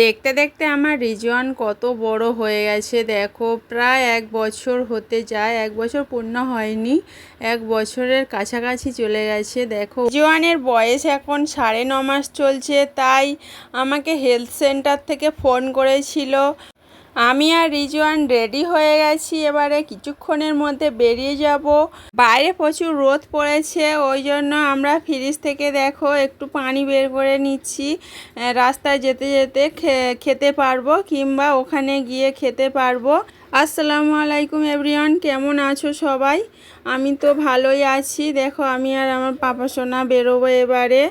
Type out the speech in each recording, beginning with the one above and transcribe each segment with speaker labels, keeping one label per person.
Speaker 1: দেখতে দেখতে আমার রিজওয়ান কত বড় হয়ে গেছে, দেখো। প্রায় এক বছর হতে যায়, এক বছর পূর্ণ হয়নি, এক বছরের কাছাকাছি চলে গেছে, দেখো। রিজওয়ানের বয়স এখন সাড়ে ন মাস চলছে, তাই আমাকে হেলথ সেন্টার থেকে ফোন করেছিল। আমি আর রিজওয়ান রেডি হয়ে গেছি, এবারে কিছুক্ষণের মধ্যে বেরিয়ে যাব। বাইরে প্রচুর রোদ পড়েছে, ওই জন্য আমরা ফ্রিজ থেকে দেখো একটু পানি বের করে নিচ্ছি। রাস্তায় যেতে যেতে খেতে পারব কিংবা ওখানে গিয়ে খেতে পারব। আসসালামু আলাইকুম এভরিওয়ান, কেমন আছো সবাই? আমি তো ভালোই আছি। দেখো আমি আর আমার পাপা সোনা বেরোবো এবারে।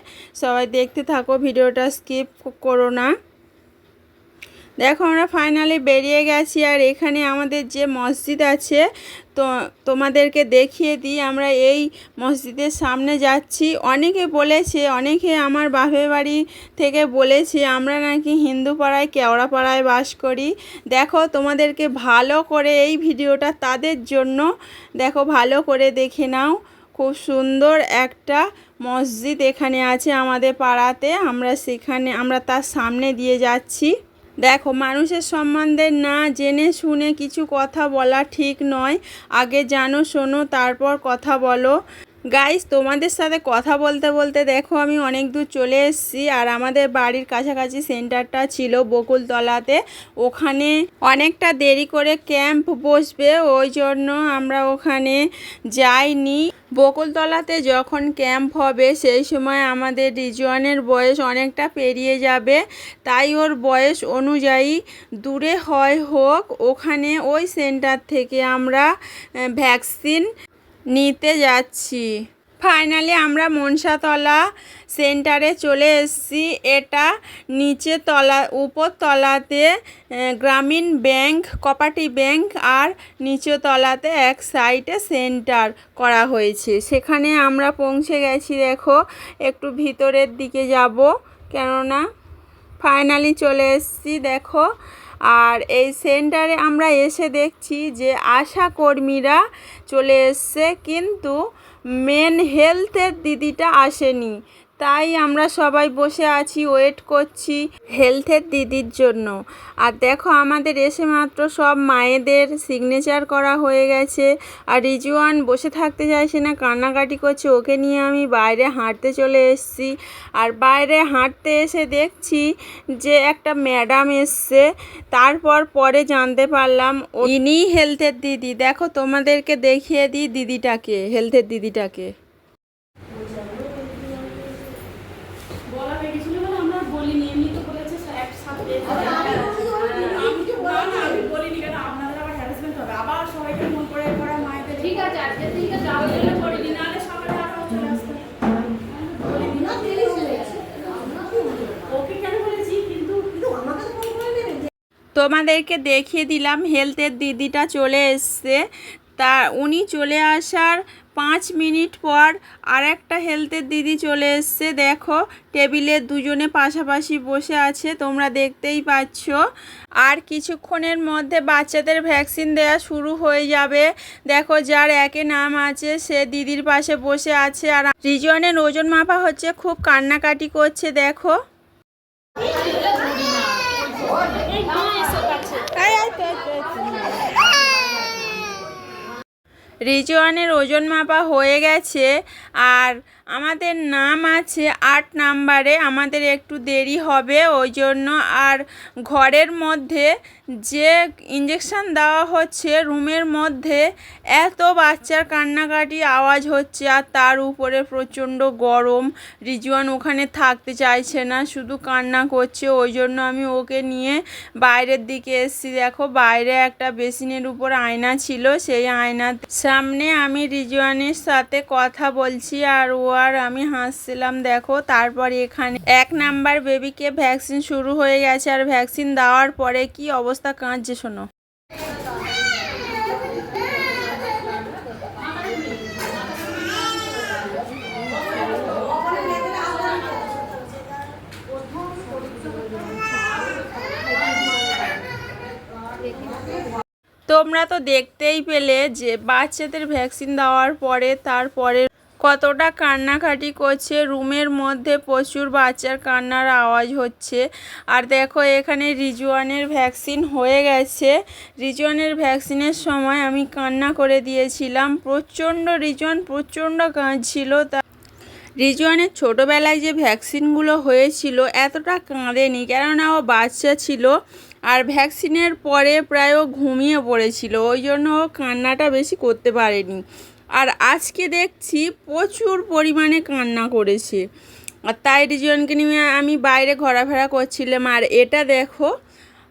Speaker 1: সবাই দেখতে থাকো, ভিডিওটা স্কিপ করো না। দেখো, আমরা ফাইনালি বেরিয়ে গেছি আর এখানে আমাদের যে মসজিদ আছে, তো তোমাদেরকে দেখিয়ে দিই, আমরা এই মসজিদের সামনে যাচ্ছি। অনেকে বলেছে, অনেকে আমার বাপের বাড়ি থেকে বলেছে, আমরা নাকি হিন্দু পাড়ায় কেওড়া পাড়ায় বাস করি। দেখো, তোমাদেরকে ভালো করে এই ভিডিওটা তাদের জন্য, দেখো, ভালো করে দেখে নাও। খুব সুন্দর একটা মসজিদ এখানে আছে আমাদের পাড়াতে। আমরা সেখানে, আমরা তার সামনে দিয়ে যাচ্ছি। দেখো, মানুষের সম্বন্ধে না জেনে শুনে কিছু কথা বলা ঠিক নয়। আগে জানো, শোনো, তারপর কথা বলো। গাইস তোমাদের সাথে কথা বলতে বলতে দেখো, আমি অনেক দূর চলে এসেছি আর আমাদের বাড়ির কাছাকাছি সেন্টারটা ছিল বকুলতলাতে। ওখানে অনেকটা দেরি করে ক্যাম্প বসবে, ওই জন্য আমরা ওখানে যাইনি। বকুলতলাতে যখন ক্যাম্প হবে, সেই সময় আমাদের রিজওয়ানের বয়স অনেকটা পেরিয়ে যাবে। তাই ওর বয়স অনুযায়ী দূরে হয় হোক, ওখানে ওই সেন্টার থেকে আমরা ভ্যাকসিন নিতে যাচ্ছি। ফাইনালি আমরা মনসাতলা সেন্টারে চলে এসেছি। এটা নিচে তলা, উপর তলাতে গ্রামীণ ব্যাংক, কপাটি ব্যাংক আর নিচু তলাতে এক সাইডে সেন্টার করা হয়েছে। সেখানে আমরা পৌঁছে গেছি, দেখো। একটু ভিতরের দিকে যাব, কেননা ফাইনালি চলে এসেছি, দেখো। আর এই সেন্টারে আমরা এসে দেখছি যে আশা কর্মীরা চলে এসছে, কিন্তু মেন হেলথের দিদিটা আসেনি। তাই আমরা সবাই বসে আছি ওয়েট করছি হেলথের দিদির জন্য। আর দেখো আমাদের এসে মাত্র সব মায়েদের সিগনেচার করা হয়ে গেছে। আর রিজওয়ান বসে থাকতে চাইছে না, কান্নাকাটি করছে, ওকে নিয়ে আমি বাইরে হাঁটতে চলে এসেছি। আর বাইরে হাঁটতে এসে দেখছি যে একটা ম্যাডাম এসছে, তারপর পরে জানতে পারলাম ইনিই হেলথের দিদি। দেখো তোমাদেরকে দেখিয়ে দিই দিদিটাকে হেলথের দিদিটাকে
Speaker 2: বলা হয়ে গেছিল বলে আমরা বলিনি এমনি তো বলেছে একসাথে আমি তো না না আমি বলিনি কেন আপনাদের আবার হ্যারাসমেন্ট হবে আবার সবাইকে মন করে করা মায়েদের
Speaker 3: ঠিক আছে আজকে থেকে
Speaker 2: যাওয়ার
Speaker 3: যাওয়ার
Speaker 2: জন্য বলিনি নাহলে সকালে আবার চলে আসতে বলিনি
Speaker 3: না দেরি হয়ে গেছে
Speaker 2: ওকে কেন বলেছি কিন্তু কিন্তু আমাকে তো ফোন করে নেবে
Speaker 1: তোমাদেরকে দেখিয়ে দিলাম হেলথের দিদিটা চলে এসছে। তা উনি চলে আসার পাঁচ মিনিট পর আর একটা হেলথের দিদি চলে এসছে। দেখো, টেবিলে দুজনে পাশাপাশি বসে আছে, তোমরা দেখতেই পাচ্ছ। আর কিছুক্ষণের মধ্যে বাচ্চাদের ভ্যাকসিন দেওয়া শুরু হয়ে যাবে। দেখো, যার একে নাম আছে, সে দিদির পাশে বসে আছে। আর রিজনের ওজন মাপা হচ্ছে, খুব কান্নাকাটি করছে, দেখো এই, এই তো, এই তো, এই তো। রিজওয়ানের ওজন মাপা হয়ে গেছে আর আমাদের নাম আছে আট নাম্বারে, আমাদের একটু দেরি হবে ওই জন্য আর ঘরের মধ্যে যে ইঞ্জেকশন দেওয়া হচ্ছে, রুমের মধ্যে এত বাচ্চার কান্নাকাটি আওয়াজ হচ্ছে আর তার উপরে প্রচণ্ড গরম। রিজওয়ান ওখানে থাকতে চাইছে না, শুধু কান্না করছে ওই জন্য আমি ওকে নিয়ে বাইরের দিকে এসেছি। দেখো, বাইরে একটা বেসিনের উপর আয়না ছিল, সেই আয়নার সামনে আমি রিজওয়ানের সাথে কথা বলছি আর ও আর আমি হাসছিলাম, দেখো, তারপর এখানে এক নাম্বার বেবিকে ভ্যাকসিন শুরু হয়ে গেছে আর ভ্যাকসিন দেওয়ার পরে কি অবস্থা কাঁদছে, শোনো। তোমরা তো দেখতেই পেলে যে বাচ্চাদের ভ্যাকসিন দেওয়ার পরে তারপরে কতটা কান্নাকাটি করছে? রুমের মধ্যে প্রচুর বাচ্চার কান্নার আওয়াজ হচ্ছে। আর দেখো, এখানে রিজওয়ানের ভ্যাকসিন হয়ে গেছে। রিজওয়ানের ভ্যাকসিনের সময় আমি কান্না করে দিয়েছিলাম। প্রচণ্ড রিজওয়ান প্রচণ্ড কাঁদছিল। তা রিজওয়ানের ছোটোবেলায় যে ভ্যাকসিনগুলো হয়েছিল, এতটা কাঁদেনি, কেননা ও বাচ্চা ছিল। আর ভ্যাকসিনের পরে প্রায় ও ঘুমিয়ে পড়েছিল। ওই জন্য ও কান্নাটা বেশি করতে পারেনি। আর আজকে দেখছি প্রচুর পরিমাণে কান্না করেছে। আর তাই রিজনকে নিয়ে আমি বাইরে ঘোরাফেরা করছিলাম। আর এটা দেখো,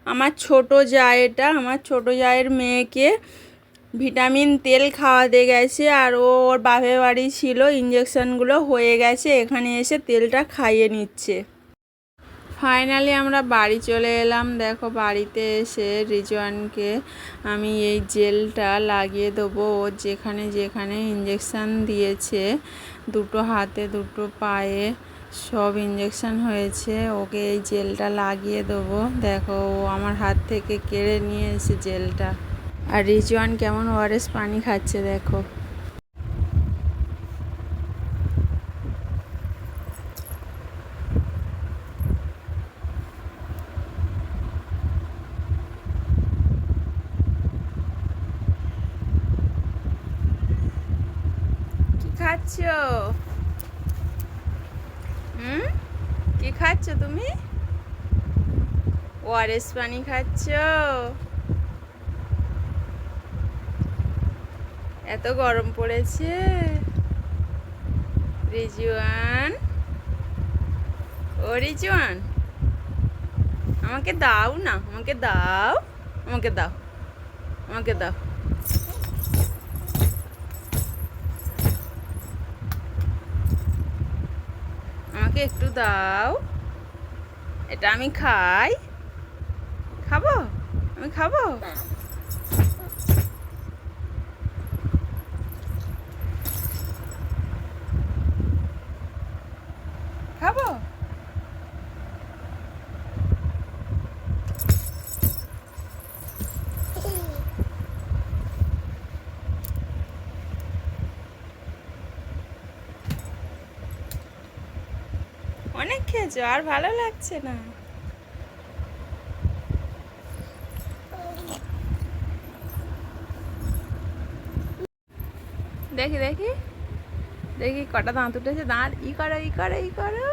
Speaker 1: আমার ছোট এটা, আমার ছোট জায়ের মেয়েকে ভিটামিন তেল খাওয়াতে গেছে আর ও ওর বাপের বাড়ি ছিল ইঞ্জেকশনগুলো হয়ে গেছে, এখানে এসে তেলটা খাইয়ে নিচ্ছে। ফাইনালি আমরা বাড়ি চলে এলাম। দেখো বাড়িতে এসে রিজওয়ানকে আমি এই জেলটা লাগিয়ে দেবো। ওর যেখানে যেখানে ইঞ্জেকশান দিয়েছে, দুটো হাতে, দুটো পায়ে সব ইঞ্জেকশান হয়েছে। ওকে এই জেলটা লাগিয়ে দেবো। দেখো ও আমার হাত থেকে কেড়ে নিয়ে এসে জেলটা। আর রিজওয়ান কেমন ওআরএস পানি খাচ্ছে, দেখো কি খাচ্ছ? হুম? কি খাচ্ছ তুমি? ওআরএস পানি খাচ্ছ? এত গরম পড়েছে। রিজওয়ান? ও রিজওয়ান, আমাকে দাও না, আমাকে দাও আমাকে দাও আমাকে দাও। আমাকে একটু দাও। এটা আমি খাই। খাব? আমি খাব অনেক খেয়েছো? আর ভালো লাগছে না? দেখি দেখি। দেখি, কটা দাঁত উঠেছে। দাঁত, ই করো ই করো ই করো।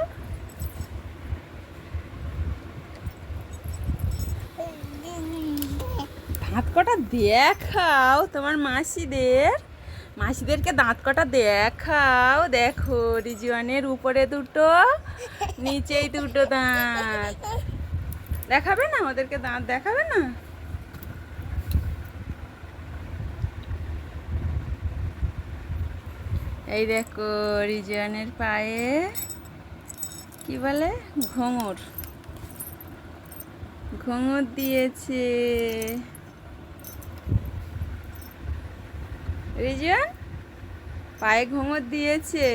Speaker 1: দাঁত কটা দেখাও তোমার মাসিদের। মাসিদেরকে দাঁত কটা দেখাও, দেখো, রিজওয়ানের উপরে দুটো, নিচেই দুটো দাঁত। দেখাবে না? ওদেরকে দাঁত দেখাবে না? এই দেখো, রিজওয়ানের পায়ে কি বলে? ঘোঙর। ঘোঙর দিয়েছে। রিজওয়ান পায়ে ঘুমত দিয়েছে।